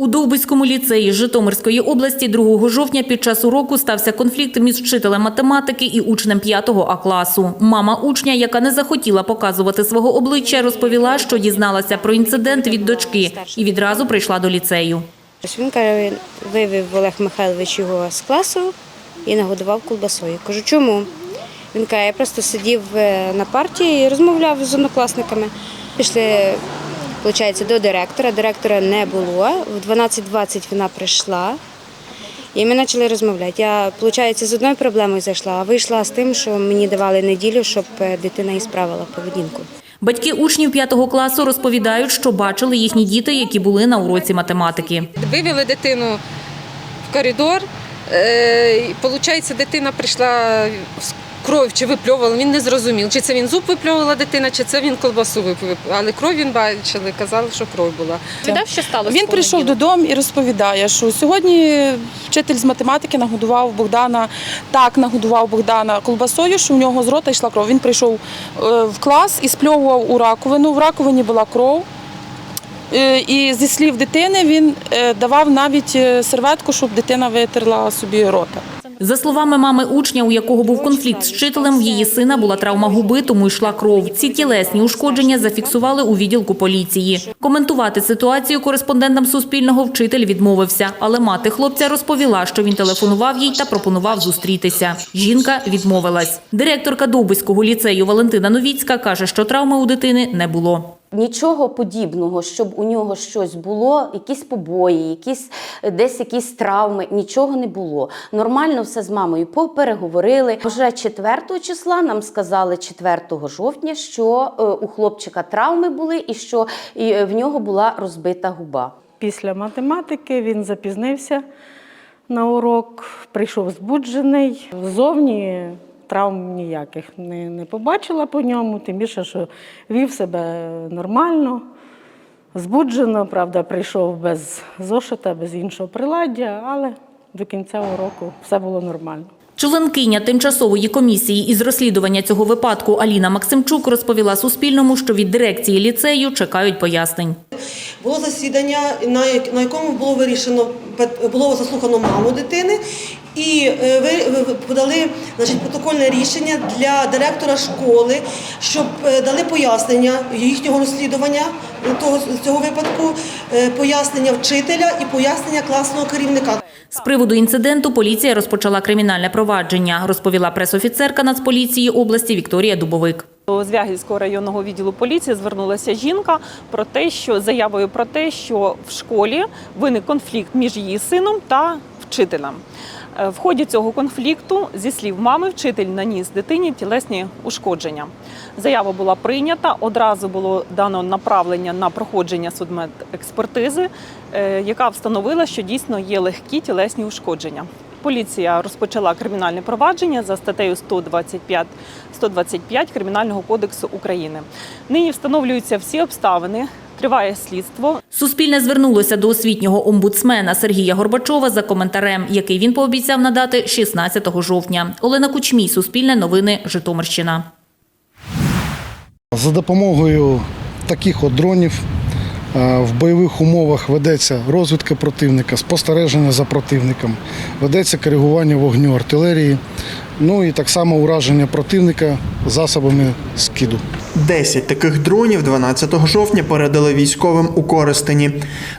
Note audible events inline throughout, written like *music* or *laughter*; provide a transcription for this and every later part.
У Довбиському ліцеї Житомирської області 2 жовтня під час уроку стався конфлікт між вчителем математики і учнем 5 А класу. Мама учня, яка не захотіла показувати свого обличчя, розповіла, що дізналася про інцидент від дочки і відразу прийшла до ліцею. Він вивів Олег Михайлович його з класу і нагодував колбасою. Кажу, чому? Він каже, я просто сидів е, на партії і розмовляв з однокласниками. Пішли, виходить, до директора. Директора не було. В 12.20 вона прийшла. І ми почали розмовляти. Я, виходить, з одною проблемою зайшла, а вийшла з тим, що мені давали неділю, щоб е, дитина ісправила поведінку. Батьки учнів 5 класу розповідають, що бачили їхні діти, які були на уроці математики. Вивели дитину в коридор. Е, Получається, дитина прийшла з кров чи випльовувала, він не зрозумів, чи це він зуб випльовувала дитина, чи це він колбасу випльовував. Але кров він бачили, казали, що кров була. Віддав, що сталося? Він прийшов додому і розповідає, що сьогодні вчитель з математики нагодував Богдана, так нагодував Богдана колбасою, що в нього з рота йшла кров. Він прийшов е, в клас і спльовував у раковину. В раковині була кров. Е, І зі слів дитини він е, давав навіть серветку, щоб дитина витерла собі рота. За словами мами учня, у якого був конфлікт з вчителем, в її сина була травма губи, тому йшла кров. Ці тілесні ушкодження зафіксували у відділку поліції. Коментувати ситуацію кореспондентам Суспільного вчитель відмовився, але мати хлопця розповіла, що він телефонував їй та пропонував зустрітися. Жінка відмовилась. Директорка Довбиського ліцею Валентина Новіцька каже, що травми у дитини не було. Нічого подібного, щоб у нього щось було, якісь побої, якісь десь якісь травми, нічого не було. Нормально все з мамою попереговорили. Вже 4 числа нам сказали 4 жовтня, що е, у хлопчика травми були і що е, в нього була розбита губа. Після математики він запізнився на урок, прийшов збуджений. Ззовні травм ніяких не, не побачила по ньому, тим більше, що вів себе нормально, збуджено, правда, прийшов без зошита, без іншого приладдя, але до кінця уроку все було нормально. Членкиня тимчасової комісії із розслідування цього випадку Аліна Максимчук розповіла Суспільному, що від дирекції ліцею чекають пояснень. Було засідання, на як- на якому було вирішено було заслухано маму дитини, і е, ви подали значить, протокольне рішення для директора школи, щоб е, дали пояснення їхнього розслідування е, того цього випадку, пояснення вчителя і пояснення класного керівника. З приводу інциденту поліція розпочала кримінальне провадження, розповіла пресофіцерка Нацполіції області Вікторія Дубовик. До Звягільського районного відділу поліції звернулася жінка про те, що заявою про те, що в школі виник конфлікт між її сином та вчителем. Е, В ході цього конфлікту, зі слів мами, вчитель наніс дитині тілесні ушкодження. Заява була прийнята. Одразу було дано направлення на проходження судмедекспертизи, е, яка встановила, що дійсно є легкі тілесні ушкодження. Поліція розпочала кримінальне провадження за статтею 125, 125 Кримінального кодексу України. Нині встановлюються всі обставини, триває слідство. Суспільне звернулося до освітнього омбудсмена Сергія Горбачова за коментарем, який він пообіцяв надати 16 жовтня. Олена Кучмій, Суспільне новини, Житомирщина. За допомогою таких от дронів е, в бойових умовах ведеться розвідка противника, спостереження за противником, ведеться коригування вогню артилерії, ну і так само ураження противника засобами скиду. 10 таких дронів 12 жовтня передали військовим у Коростені.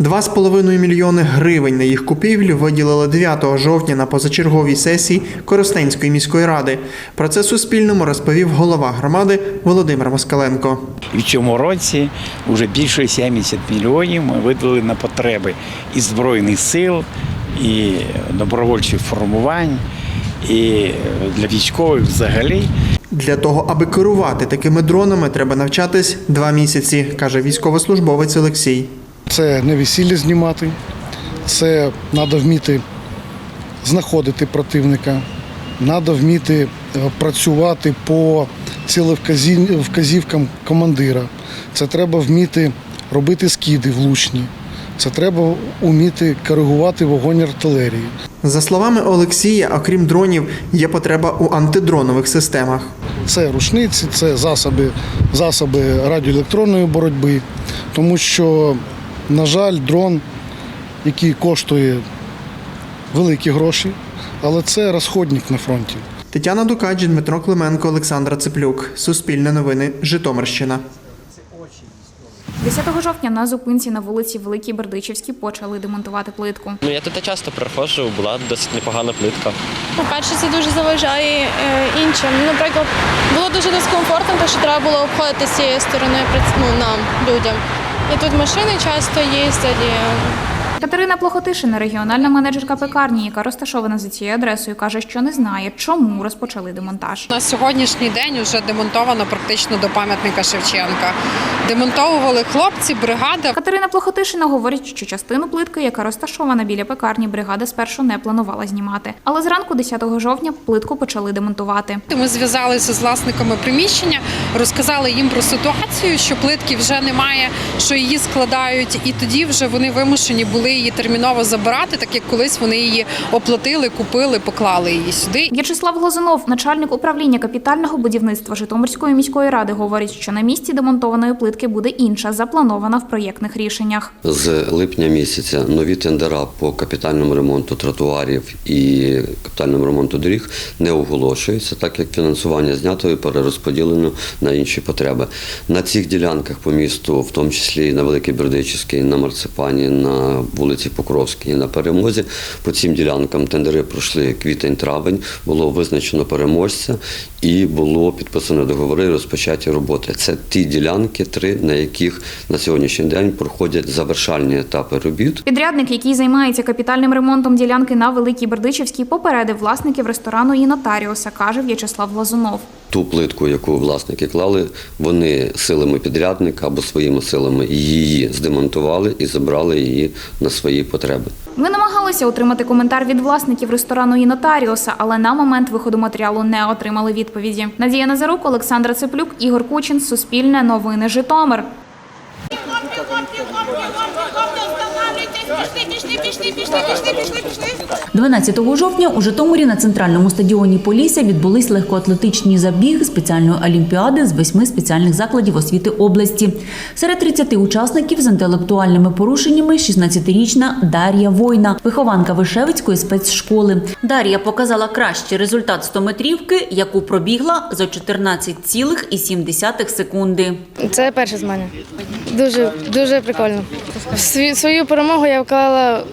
2,5 мільйони гривень на їх купівлю виділили 9 жовтня на позачерговій сесії Коростенської міської ради. Про це Суспільному розповів голова громади Володимир Москаленко. І в цьому році вже більше 70 мільйонів ми видали на потреби і Збройних сил, і добровольчих формувань, і для військових взагалі. Для того, аби керувати такими дронами, треба навчатись два місяці, каже військовослужбовець Олексій. Це не весілля знімати, це треба вміти знаходити противника, треба вміти е, працювати по цілевказі- вказівкам командира. Це треба вміти робити скиди влучні. Це треба вміти коригувати вогонь артилерії. За словами Олексія, окрім дронів, є потреба у антидронових системах. Це рушниці, це засоби, засоби радіоелектронної боротьби, тому що, на жаль, дрон який коштує великі гроші, але це розходник на фронті. Тетяна Дукач, Дмитро Клименко, Олександра Цеплюк. Суспільне новини. Житомирщина. 10 жовтня на зупинці на вулиці Великій Бердичівській почали демонтувати плитку. Ну я тут часто проходжу, була досить непогана плитка. По-перше, це дуже заважає е, іншим. Ну, Наприклад, було дуже дискомфортно, тому що треба було обходити з цієї сторони ну, нам, людям. І тут машини часто їздять. І... Катерина Плохотишина, регіональна менеджерка пекарні, яка розташована за цією адресою, каже, що не знає, чому розпочали демонтаж. На сьогоднішній день вже демонтовано практично до пам'ятника Шевченка. Демонтовували хлопці, бригада. Катерина Плохотишина говорить, що частину плитки, яка розташована біля пекарні, бригада спершу не планувала знімати. Але зранку 10 жовтня плитку почали демонтувати. Ми зв'язалися з власниками приміщення, розказали їм про ситуацію, що плитки вже немає, що її складають, і тоді вже вони вимушені були її терміново забирати, так як колись вони її оплатили, купили, поклали її сюди. В'ячеслав Глазунов, начальник управління капітального будівництва Житомирської міської ради, говорить, що на місці демонтованої плитки буде інша, запланована в проєктних рішеннях. З липня місяця нові тендера по капітальному ремонту тротуарів і капітальному ремонту доріг не оголошуються, так як фінансування знято і перерозподілено на інші потреби. На цих ділянках по місту, в тому числі і на Великій Бердичівській, на Марципані, на вулиці Покровській, на перемозі. По цим ділянкам тендери пройшли квітень-травень, було визначено переможця і було підписано договори, розпочаті роботи. Це ті ділянки, три, на яких на сьогоднішній день проходять завершальні етапи робіт. Підрядник, який займається капітальним ремонтом ділянки на Великій Бердичівській, попередив власників ресторану і нотаріуса, каже В'ячеслав Глазунов. Ту плитку, яку власники клали, вони силами підрядника або своїми силами її здемонтували і забрали її на свої потреби. Ми намагалися отримати коментар від власників ресторану і нотаріуса, але на момент виходу матеріалу не отримали відповіді. Надія Назарук, Олександра Цеплюк, Ігор Кучин, Суспільне новини Житомир. 12 жовтня у Житомирі на центральному стадіоні Полісся відбулись легкоатлетичні забіги спеціальної олімпіади з восьми спеціальних закладів освіти області. Серед 30 учасників з інтелектуальними порушеннями 16-річна Дар'я Война, вихованка Вишевицької спецшколи. Дар'я показала кращий результат 100-метрівки, яку пробігла за 14,7 секунди. Це перше з мене. Дуже, дуже прикольно. Сві- свою перемогу я вклала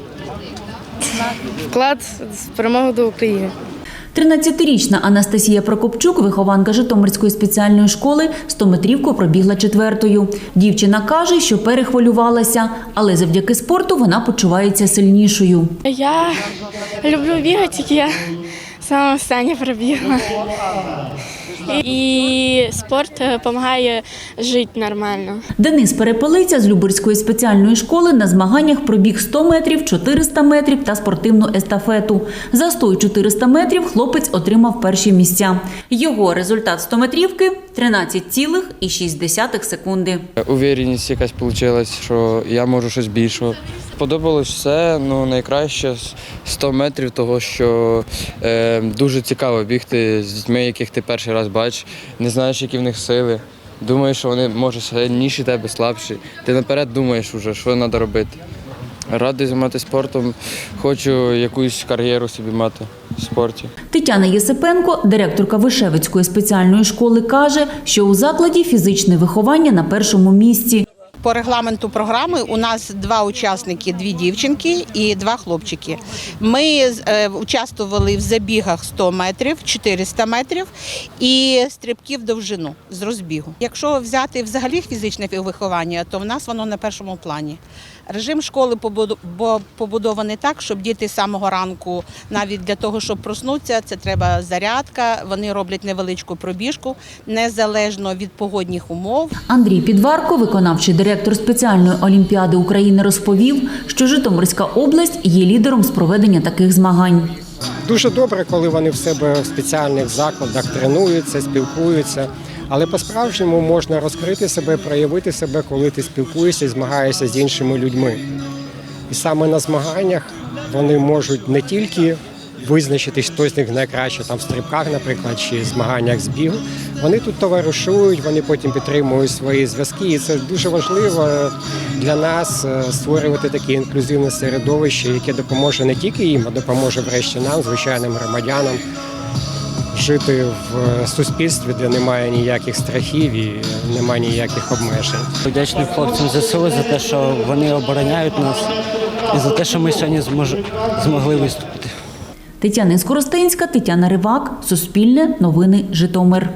вклад в перемогу до України. 13-річна Анастасія Прокопчук, вихованка Житомирської спеціальної школи, 100-метрівку пробігла четвертою. Дівчина каже, що перехвилювалася, але завдяки спорту вона почувається сильнішою. Я люблю бігати, тільки я саме останнє пробігла. І спорт допомагає жити нормально. Денис Перепелиця з Люберської спеціальної школи на змаганнях пробіг 100 метрів, 400 метрів та спортивну естафету. За 100 і 400 метрів хлопець отримав перші місця. Його результат 100 метрівки – 13,6 секунди. Увірність якась вийшла, що я можу щось більше. Подобалось все, ну найкраще 100 метрів, того що е, дуже цікаво бігти з дітьми, яких ти перший раз бачиш, не знаєш, які в них сили. Думаєш, що вони може сильніші тебе, слабші. Ти наперед думаєш вже, що треба робити. Радий займатися спортом, хочу якусь кар'єру собі мати в спорті. Тетяна Єсипенко, директорка Вишевицької спеціальної школи, каже, що у закладі фізичне виховання на першому місці. По регламенту програми у нас два учасники, дві дівчинки і два хлопчики. Ми е, участвували в забігах 100 метрів, 400 метрів і стрибків довжину з розбігу. Якщо взяти взагалі фізичне виховання, то в нас воно на першому плані. Режим школи побуду- побудований так, щоб діти з самого ранку, навіть для того, щоб проснутися, це треба зарядка. Вони роблять невеличку пробіжку незалежно від погодних умов. Андрій Підварко, виконавчий директор спеціальної олімпіади України, розповів, що Житомирська область є лідером з проведення таких змагань. Дуже добре, коли вони в себе в спеціальних закладах тренуються, спілкуються. Але по-справжньому можна розкрити себе, проявити себе, коли ти спілкуєшся і змагаєшся з іншими людьми. І саме на змаганнях вони можуть не тільки визначитись, хто з них найкраще там в стрибках, наприклад, чи змаганнях з бігу. Вони тут товаришують, вони потім підтримують свої зв'язки. І це дуже важливо для нас е, створювати таке інклюзивне середовище, яке допоможе не тільки їм, а допоможе врешті нам, звичайним громадянам, жити в суспільстві, де немає ніяких страхів і немає ніяких обмежень. Вдячний хлопцям ЗСУ за те, що вони обороняють нас, і за те, що ми сьогодні змож... змогли виступити. Тетяна Скоростенська, Тетяна Ривак, Суспільне, Новини Житомир.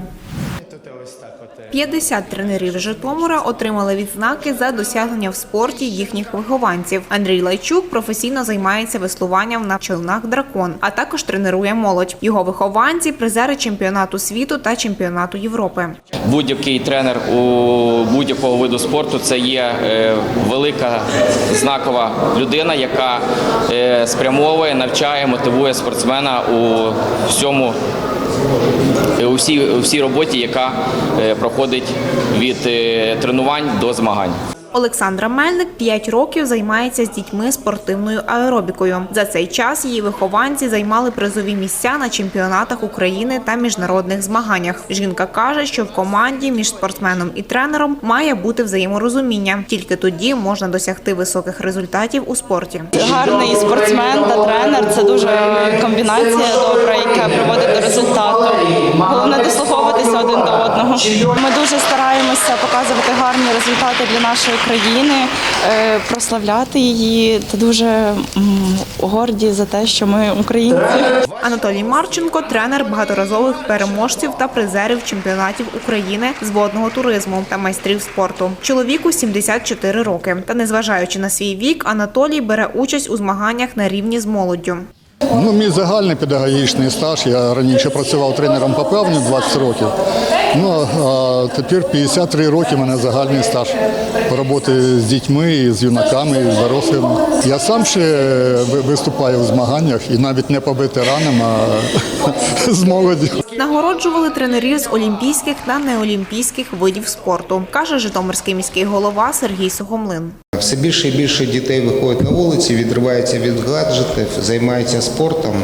50 тренерів Житомира отримали відзнаки за досягнення в спорті їхніх вихованців. Андрій Лайчук професійно займається веслуванням на човнах дракон, а також тренує молодь. Його вихованці призери чемпіонату світу та чемпіонату Європи. Будь-який тренер у будь-якого виду спорту це є е, велика знакова людина, яка е, спрямовує, навчає, мотивує спортсмена у всьому. Е, У всій, роботі, яка е, проходить від е, тренувань до змагань. Олександра Мельник 5 років займається з дітьми спортивною аеробікою. За цей час її вихованці займали призові місця на чемпіонатах України та міжнародних змаганнях. Жінка каже, що в команді між спортсменом і тренером має бути взаєморозуміння. Тільки тоді можна досягти високих результатів у спорті. Гарний спортсмен та тренер це дуже комбінація добра, яка приводить до результату. Головне дослуховуватися один до одного. Ми дуже стараємося показувати гарні результати для нашої країни, е, прославляти її та дуже горді за те, що ми українці. Анатолій Марченко тренер багаторазових переможців та призерів чемпіонатів України з водного туризму та майстрів спорту. Чоловіку 74 роки. Та незважаючи на свій вік, Анатолій бере участь у змаганнях на рівні з молоддю. Ну, мій загальний педагогічний стаж. Я раніше працював тренером по плаванню 20 років. Ну а тепер 53 роки в мене загальний стаж роботи з дітьми, з юнаками, з дорослими. Я сам ще виступаю в змаганнях і навіть не по ветеранам, а *laughs* з молоді. Нагороджували тренерів з олімпійських та неолімпійських видів спорту, каже Житомирський міський голова Сергій Сухомлин. Все більше і більше дітей виходять на вулиці, відриваються від гаджетів, займаються спортом.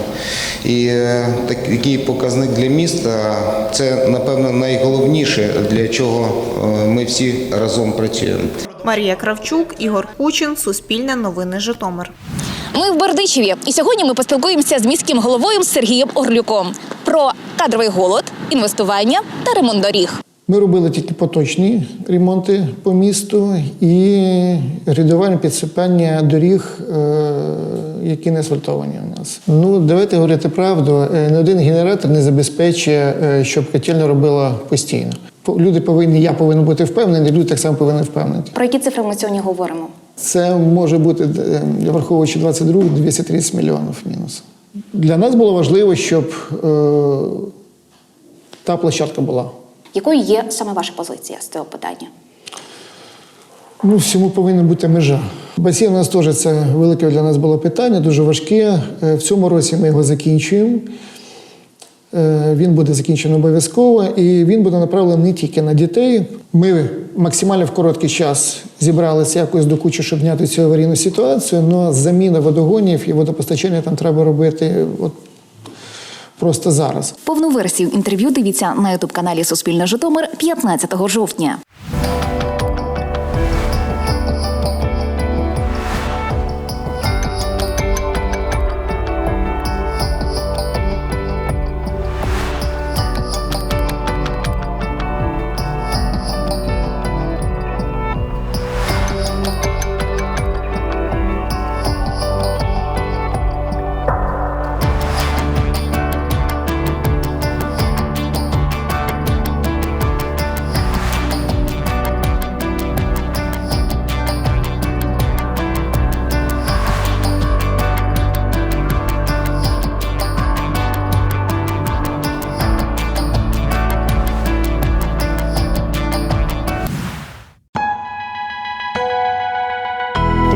І е, такий показник для міста це, напевно, найголовніше, для чого е, ми всі разом працюємо. Марія Кравчук, Ігор Кучин, Суспільне новини Житомир. Ми в Бердичеві, і сьогодні ми поспілкуємося з міським головою Сергієм Орлюком про кадровий голод, інвестування та ремонт доріг. Ми робили тільки поточні ремонти по місту і рядування підсипання доріг, е, які не асфальтовані у нас. Ну, давайте говорити правду. Не один генератор не забезпечує, е, щоб котельня робила постійно. Люди повинні, я повинен бути впевнений, люди так само повинні впевнені. Про які цифри ми сьогодні говоримо? Це може бути, е, враховуючи 22 230 мільйонів мінус. Для нас було важливо, щоб е, та площадка була. Якою є саме ваша позиція з цього питання? Ну, всьому повинна бути межа. Басейн у нас теж це велике для нас було питання, дуже важке. Е, В цьому році ми його закінчуємо. Е, Він буде закінчений обов'язково, і він буде направлений не тільки на дітей. Ми максимально в короткий час зібралися якось до кучі, щоб зняти цю аварійну ситуацію. але заміна водогонів і водопостачання там треба робити от просто зараз. Повну версію інтерв'ю дивіться на ютуб каналі Суспільне Житомир 15 жовтня.